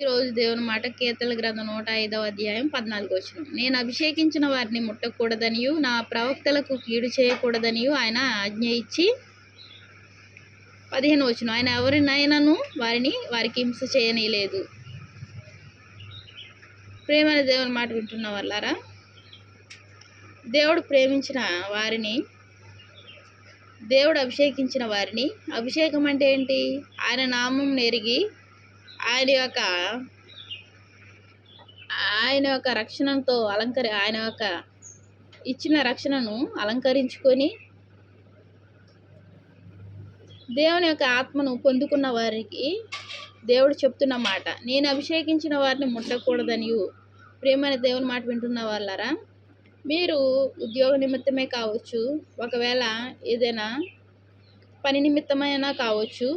ఈరోజు దేవుని మాట కీర్తన గ్రంథం నూట ఐదవ అధ్యాయం పద్నాలుగు వచ్చిన నేను అభిషేకించిన వారిని ముట్టకూడదనియు నా ప్రవక్తలకు కీడు చేయకూడదనియు ఆయన ఆజ్ఞ ఇచ్చి పదిహేను వచ్చిన ఆయన ఎవరినైనాను వారిని వారికి హింస చేయనీయలేదు ప్రేమైన దేవుని మాట వింటున్న వాళ్ళారా? దేవుడు ప్రేమించిన వారిని దేవుడు అభిషేకించిన వారిని అభిషేకం అంటే ఏంటి? ఆయన నామం నెరిగి ఆయన యొక్క ఆయన యొక్క రక్షణతో అలంకరి ఆయన యొక్క ఇచ్చిన రక్షణను అలంకరించుకొని దేవుని యొక్క ఆత్మను పొందుకున్న వారికి దేవుడు చెప్తున్న మాట. నేను అభిషేకించిన వారిని ముట్టకూడదని ప్రేమైన దేవుని మాట వింటున్న వాళ్ళరా మీరు ఉద్యోగ నిమిత్తమే కావచ్చు ఒకవేళ ఏదైనా పని నిమిత్తమైనా కావచ్చు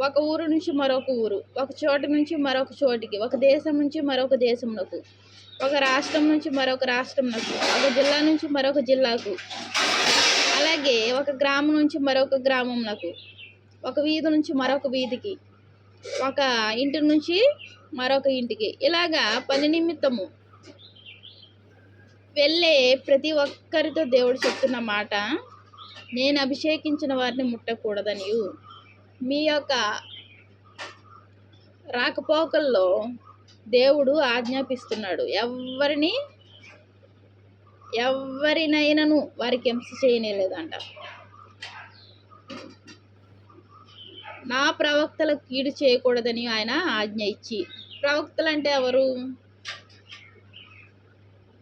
ఒక ఊరు నుంచి మరొక ఊరు ఒక చోట నుంచి మరొక చోటికి ఒక దేశం నుంచి మరొక దేశంలోకి ఒక రాష్ట్రం నుంచి మరొక రాష్ట్రంలోకి ఒక జిల్లా నుంచి మరొక జిల్లాకు అలాగే ఒక గ్రామం నుంచి మరొక గ్రామంలోకి ఒక వీధి నుంచి మరొక వీధికి ఒక ఇంటి నుంచి మరొక ఇంటికి. ఇలాగా పని నిమిత్తము వెళ్ళే ప్రతి ఒక్కరితో దేవుడు చెప్తున్న మాట నేను అభిషేకించిన వారిని ముట్టకూడదనియు. మీ యొక్క రాకపోకల్లో దేవుడు ఆజ్ఞాపిస్తున్నాడు. ఎవరిని? ఎవరినైనాను వారికి హింస చేయనేలేదంట. నా ప్రవక్తలకు కీడు చేయకూడదని ఆయన ఆజ్ఞ ఇచ్చి ప్రవక్తలు అంటే ఎవరు?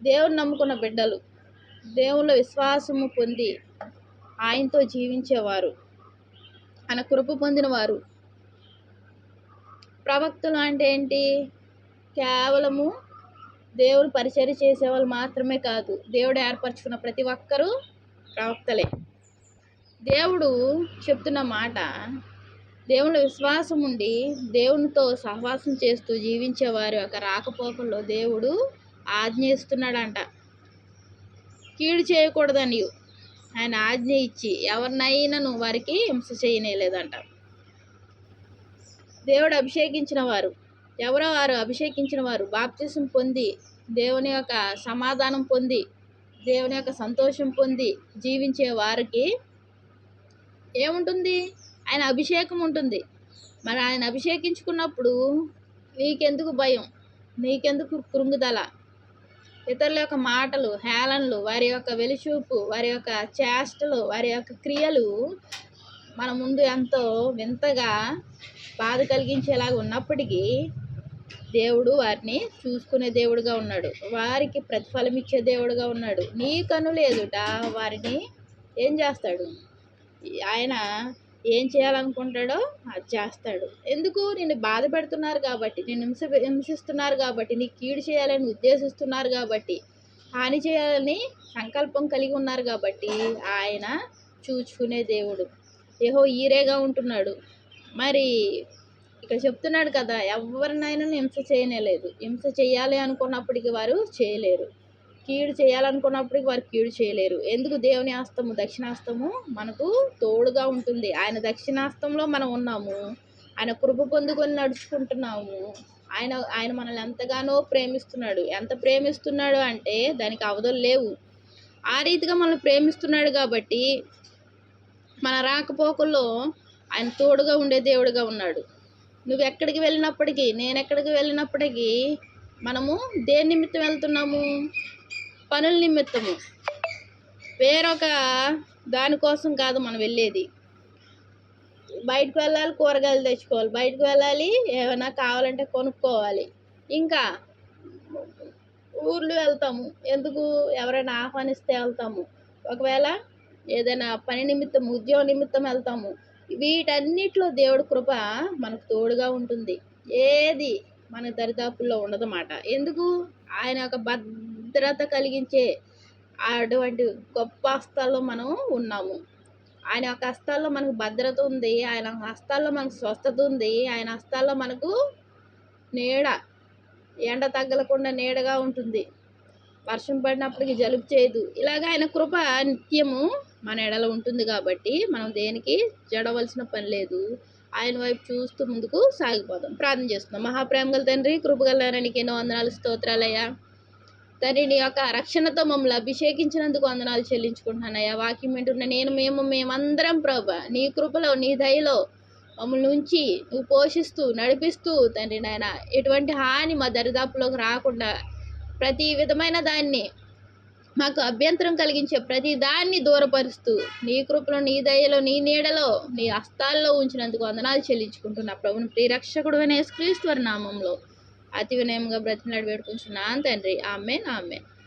దేవుని నమ్ముకున్న బిడ్డలు. దేవుళ్ళ విశ్వాసము పొంది ఆయనతో జీవించేవారు. ఆయన కృప పొందినవారు. ప్రవక్తలు అంటే ఏంటి? కేవలము దేవుడు పరిచర్య చేసేవాళ్ళు మాత్రమే కాదు దేవుడు ఏర్పరచుకున్న ప్రతి ఒక్కరూ ప్రవక్తలే. దేవుడు చెప్తున్న మాట దేవుని విశ్వాసం ఉండి దేవునితో సహవాసం చేస్తూ జీవించేవారు యొక్క రాకపోకల్లో దేవుడు ఆజ్ఞేస్తున్నాడంట. కీడు చేయకూడదని ఆయన ఆజ్ఞ ఇచ్చి ఎవరినైనాను వారికి హింస చేయనేలేదంట. దేవుడు అభిషేకించిన వారు ఎవరో వారు అభిషేకించిన వారు బాప్తిసం పొంది దేవుని యొక్క సమాధానం పొంది దేవుని యొక్క సంతోషం పొంది జీవించే వారికి ఏముంటుంది? ఆయన అభిషేకం ఉంటుంది. మరి ఆయన అభిషేకించుకున్నప్పుడు నీకెందుకు భయం? నీకెందుకు కృంగుదల ఇతరుల యొక్క మాటలు హేళనలు వారి యొక్క వెలిచూపు వారి యొక్క చేష్టలు వారి యొక్క క్రియలు మన ముందు ఎంతో వింతగా బాధ కలిగించేలాగా ఉన్నప్పటికీ దేవుడు వారిని చూసుకునే దేవుడుగా ఉన్నాడు. వారికి ప్రతిఫలం ఇచ్చే దేవుడుగా ఉన్నాడు. నీ కనులు ఎదుట వారిని ఏం చేస్తాడు? ఆయన ఏం చేయాలనుకుంటాడో అది చేస్తాడు. ఎందుకు? నిన్ను బాధ పెడుతున్నారు కాబట్టి నేను హింస హింసిస్తున్నారు కాబట్టి నీకు కీడు చేయాలని ఉద్దేశిస్తున్నారు కాబట్టి హాని చేయాలని సంకల్పం కలిగి ఉన్నారు కాబట్టి ఆయన చూచుకునే దేవుడు. ఏహో ఈరేగా ఉంటున్నాడు. మరి ఇక్కడ చెప్తున్నాడు కదా ఎవరినైనా హింస చేయనేలేదు హింస చేయాలి అనుకున్నప్పటికీ వారు చేయలేరు. కీడు చేయాలనుకున్నప్పటికీ వారు కీడు చేయలేరు. ఎందుకు? దేవుని హస్తము దక్షిణాస్తము మనకు తోడుగా ఉంటుంది. ఆయన దక్షిణాస్తంలో మనం ఉన్నాము. ఆయన కృప పొందుకొని నడుచుకుంటున్నాము. ఆయన ఆయన మనల్ని ఎంతగానో ప్రేమిస్తున్నాడు. ఎంత ప్రేమిస్తున్నాడు అంటే దానికి అవధులు లేవు. ఆ రీతిగా మనల్ని ప్రేమిస్తున్నాడు కాబట్టి మన రాకపోకల్లో ఆయన తోడుగా ఉండే దేవుడుగా ఉన్నాడు. నువ్వు ఎక్కడికి వెళ్ళినప్పటికీ నేను ఎక్కడికి వెళ్ళినప్పటికీ మనము దేని నిమిత్తం వెళ్తున్నాము? పనుల నిమిత్తము. వేరొక దానికోసం కాదు మనం వెళ్ళేది. బయటకు వెళ్ళాలి కూరగాయలు తెచ్చుకోవాలి. బయటకు వెళ్ళాలి ఏమైనా కావాలంటే కొనుక్కోవాలి. ఇంకా ఊర్లు వెళ్తాము. ఎందుకు? ఎవరైనా ఆహ్వానిస్తే వెళ్తాము. ఒకవేళ ఏదైనా పని నిమిత్తం ఉద్యోగ నిమిత్తం వెళ్తాము. వీటన్నిటిలో దేవుడి కృప మనకు తోడుగా ఉంటుంది. ఏది మన దరిదాపుల్లో ఉండదన్నమాట. ఎందుకు? ఆయన యొక్క భద్రత కలిగించే అటువంటి గొప్ప హస్తాల్లో మనం ఉన్నాము. ఆయన యొక్క హస్తాల్లో మనకు భద్రత ఉంది. ఆయన హస్తాల్లో మనకు స్వస్థత ఉంది. ఆయన హస్తాల్లో మనకు నీడ ఎండ తగ్గలకుండా నీడగా ఉంటుంది. వర్షం పడినప్పటికి జలుబు చేయదు. ఇలాగ ఆయన కృప నిత్యము మన ఎడల ఉంటుంది కాబట్టి మనం దేనికి జడవలసిన పని లేదు. ఆయన వైపు చూస్తూ ముందుకు సాగిపోదాం. ప్రార్థన చేస్తున్నాం. మహాప్రేమగల తండ్రి కృపగల నీకు ఎన్నో వందనాలు స్తోత్రాలయ్యా. తండ్రి నీ యొక్క రక్షణతో మమ్మల్ని అభిషేకించినందుకు వందనాలు చెల్లించుకుంటున్నానయ్యా. వాక్యం వింటున్న నేను మేము మేమందరం ప్రభ నీ కృపలో నీ దయలో మమ్మల్ని ఉంచి నువ్వు పోషిస్తూ నడిపిస్తూ తండ్రి నాయన ఎటువంటి హాని మా దరిదాపులోకి రాకుండా ప్రతి విధమైన దాన్ని మాకు అభ్యంతరం కలిగించే ప్రతి దాన్ని దూరపరుస్తూ నీ కృపలో నీ దయలో నీ నీడలో నీ హస్తాల్లో ఉంచినందుకు వందనాలు చెల్లించుకుంటున్నా. ప్రభుని ప్రియరక్షకుడు అనే క్రీస్తు నామంలో అతి వినయంగా బ్రతిమలాడి వేడుకొంచున్నాను తండ్రి. ఆమె ఆమె